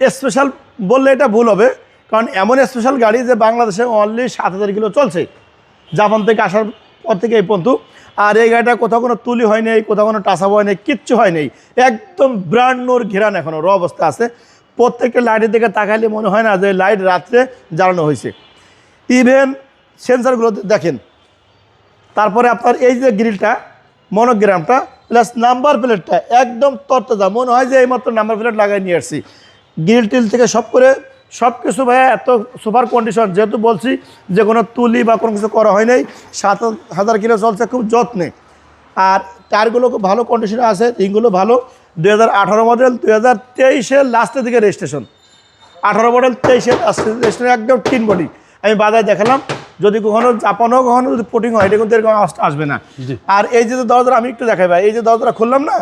Special বললে এটা ভুল হবে, কারণ এমন স্পেশাল গাড়ি যে বাংলাদেশে অনলি সাত হাজার কিলো চলছে। জাপান থেকে আসার পর থেকে এই পর্যন্ত। আর এই গাড়িটা কোথাও কোনো তুলি হয় নাই, কোথাও কোনো টাসাব হয় নাই, কিচ্ছু হয় নাই। একদম ব্র্যান্ড নোর ঘেরান এখনও র অবস্থা আছে। প্রত্যেকটা লাইটের দিকে তাকাইলে মনে হয় না যে লাইট রাত্রে জ্বালানো হয়েছে। ইভেন সেন্সারগুলো দেখেন। তারপরে আপনার এই যে গ্রিলটা মনোগ্রামটা প্লাস নাম্বার প্লেটটা একদম তরতাজা। মনে হয় যে এইমাত্র নাম্বার প্লেট লাগাই নিয়ে আসছি। গ্রিল টিল থেকে সব করে সব কিছু ভাইয়া এত সুপার কন্ডিশন যেহেতু বলছি যে কোনো তুলি বা কোনো কিছু করা হয় নাই, সাত হাজার কিলো চলছে খুব যত্নে। আর টায়ারগুলো খুব ভালো কন্ডিশনে আছে, রিংগুলো ভালো। দুই হাজার আঠারো মডেল দুই হাজার তেইশের লাস্টের দিকে রেজিস্ট্রেশন আঠারো মডেল তেইশের লাস্টের রেজিস্ট্রেশন একদম টিন বডি আমি বাজারে দেখালাম যদি কখনো জাপানও কখনো যদি পোটিং হয় এটা কিন্তু এরকম আসবে না। আর এই যে দরজাটা আমি একটু দেখাই ভাই এই যে দরজাটা খুললাম না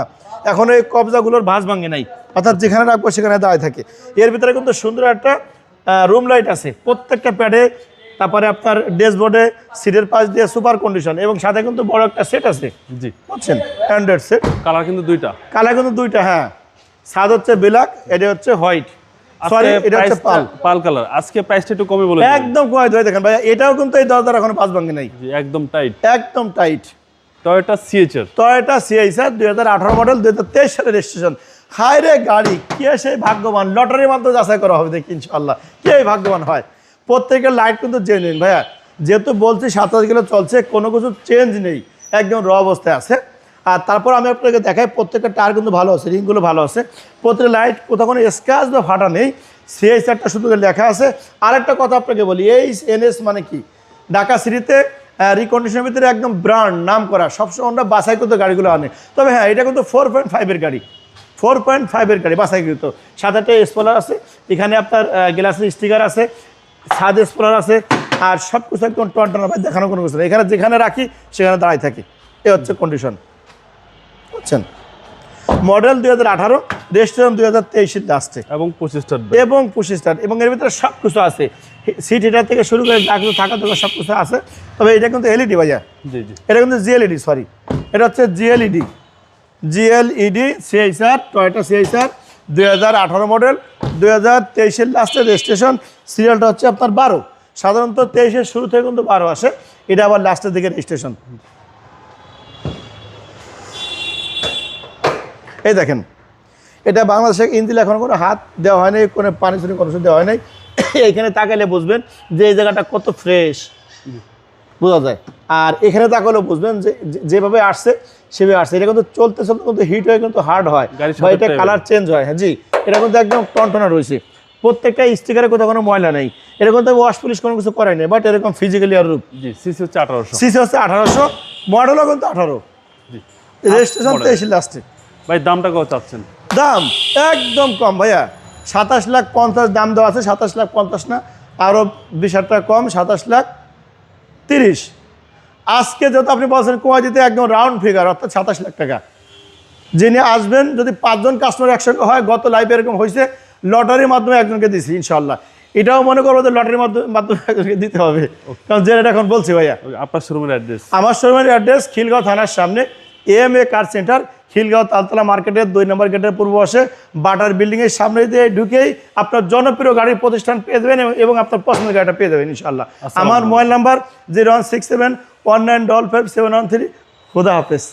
এখন এই কবজাগুলোর ভাঁজ ভাঙে নাই। অর্থাৎ যেখানে রাখব সেখানে দাঁড়ায় থাকে। এর ভিতরে কিন্তু সুন্দর একটা রুম লাইট আছে। প্রত্যেকটা প্যাডে তারপরে আপনার ড্যাশবোর্ডে সিটের পাশ দিয়ে সুপার কন্ডিশন এবং সাথে কিন্তু বড় একটা সেট আছে। জি। বুঝছেন? অ্যান্ড্রয়েড সেট কালার কিন্তু দুইটা। কালার কিন্তু দুইটা হ্যাঁ। সাদ হচ্ছে ব্ল্যাক এটা হচ্ছে হোয়াইট সরি এটা হচ্ছে পাল। পাল কালার আজকে প্রাইসটা একটু কমে বলে একদম কয় ধরে দেখেন ভাই এটাও কিন্তু এই দরজার এখনও পাঁচ ভাঙে নাই। একদম টাইট একদম tight Toyota CHR Toyota CI sir দুই হাজার আঠারো মডেল দুই হাজার তেইশ সালের রেজিস্ট্রেশন হায় রে গাড়ি কে সেই ভাগ্যবান? লটারির মাধ্যমে যাচাই করা হবে দেখি ইনশাল্লাহ কে এই ভাগ্যবান হয়? প্রত্যেকের লাইট কিন্তু জেনুইন ভাইয়া যেহেতু বলছি সাত হাজার কিলো চলছে কোনো কিছু চেঞ্জ নেই। একদম র অবস্থায় আছে। আর তারপর আমি আপনাকে দেখাই প্রত্যেকটা টায়ার কিন্তু ভালো আছে, রিংগুলো ভালো আছে। প্রত্যেকটা লাইট কোথাও কোনো স্ক্র্যাচ বা ফাটা নেই সিআই স্যারটা শুধু লেখা আছে। আরেকটা কথা আপনাকে বলি এই এনএস মানে কি? ঢাকা সিটিতে রিকন্ডিশনের ভিতরে একদম ব্র্যান্ড নাম করা সবসময় আমরা বাছাই করতে গাড়িগুলো আনে। তবে হ্যাঁ এটা কিন্তু ফোর পয়েন্ট ফাইভের গাড়ি। ফোর পয়েন্ট ফাইভের গাড়ি, বাছাইকৃত। সাথে একটা স্পলার আছে, এখানে আপনার গ্লাসের স্টিকার আছে ছাদ স্পলার আছে, আর সব কিছু একদম টন টন দেখানো কোনো কিছু এখানে যেখানে রাখি, সেখানে দাঁড়াই থাকি। এ হচ্ছে কন্ডিশন বুঝছেন মডেল দুই হাজার আঠারো রেজিস্ট্রেশন দুই হাজার তেইশের লাস্টে এবং পঁচিশটার এবং পঁচিশ স্টার এবং এর ভিতরে সব কিছু আছে সিট হিটার থেকে শুরু করে যা কিছু থাকা থেকে সব কিছু আছে। তবে এটা কিন্তু এলইডি বাজার জি জি। এটা কিন্তু জিএলইডি সরি এটা হচ্ছে E জিএলইডি জিএলইডি সিআইসার টয়টা সিআইসার দুই হাজার আঠারো মডেল দুই হাজার তেইশের লাস্টে রেজিস্ট্রেশন সিরিয়ালটা হচ্ছে আপনার বারো। সাধারণত তেইশের শুরু থেকে কিন্তু বারো আসে। এটা আবার লাস্টের দিকে রেজিস্ট্রেশন এই দেখেন এটা বাংলাদেশে ইঞ্জিল এখন কোনো হাত দেওয়া হয় নাই কোনো পানি শুনি কোনো দেওয়া হয় নাই এইখানে তাকাইলে বুঝবেন যে এই জায়গাটা কত ফ্রেশ। বোঝা যায়। আর এখানে তাকালেও বুঝবেন যে যেভাবে আসছে সেভাবে আসছে। এটা কিন্তু চলতে চলতে কিন্তু হিট হয়ে কিন্তু হার্ড হয় বা এটা কালার চেঞ্জ হয়। হ্যাঁ জি। এটা কিন্তু একদম টনটনা রয়েছে। প্রত্যেকটা স্টিকারে কোথাও কোনো ময়লা নেই। এরকম তো ওয়াশ পুলিশ কোনো কিছু করাই নেই বাট এরকম ফিজিক্যালি আর রূপ। জি সিসি হচ্ছে আঠারোশো। সিসি হচ্ছে আঠারোশো মডেলও কিন্তু আঠারো। Registration model। তেইশ লাস্টে ভাই দামটা কত চাচ্ছেন? দাম একদম কম ভাইয়া। সাতাশ লাখ পঞ্চাশ দাম দেওয়া আছে সাতাশ লাখ পঞ্চাশ না। আরও বিশ হাজার টাকা কম সাতাশ লাখ তিরিশ। আজকে যত আপনি বলছেন কোয়া দিতে একদম রাউন্ড ফিগার অর্থাৎ সাতাশ লাখ টাকা। যিনি আসবেন যদি পাঁচজন কাস্টমার একসঙ্গে হয় গত লাইফে এরকম হয়েছে লটারির মাধ্যমে একজনকে দিছি ইনশাল্লাহ এটাও মনে করব যে লটারির মাধ্যমে মাধ্যমে একজনকে দিতে হবে। কারণ যেটা এখন বলছি ভাইয়া। আপনার শোরুমের অ্যাড্রেস আমার শোরুমের অ্যাড্রেস খিলগাঁও থানার সামনে। M A car centre Khilgaon Taltala মার্কেটের দুই নম্বর গেটের পূর্ব পাশে বাটার বিল্ডিংয়ের সামনে দিয়ে ঢুকেই আপনার জনপ্রিয় গাড়ির প্রতিষ্ঠান পেয়ে দেবেন এবং- এবং আপনার পছন্দের গাড়িটা পেয়ে দেবেন ইনশাল্লাহ আমার mobile number zero one six seven one nine double five seven one three. খুদা হাফেজ।